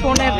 ফোনের।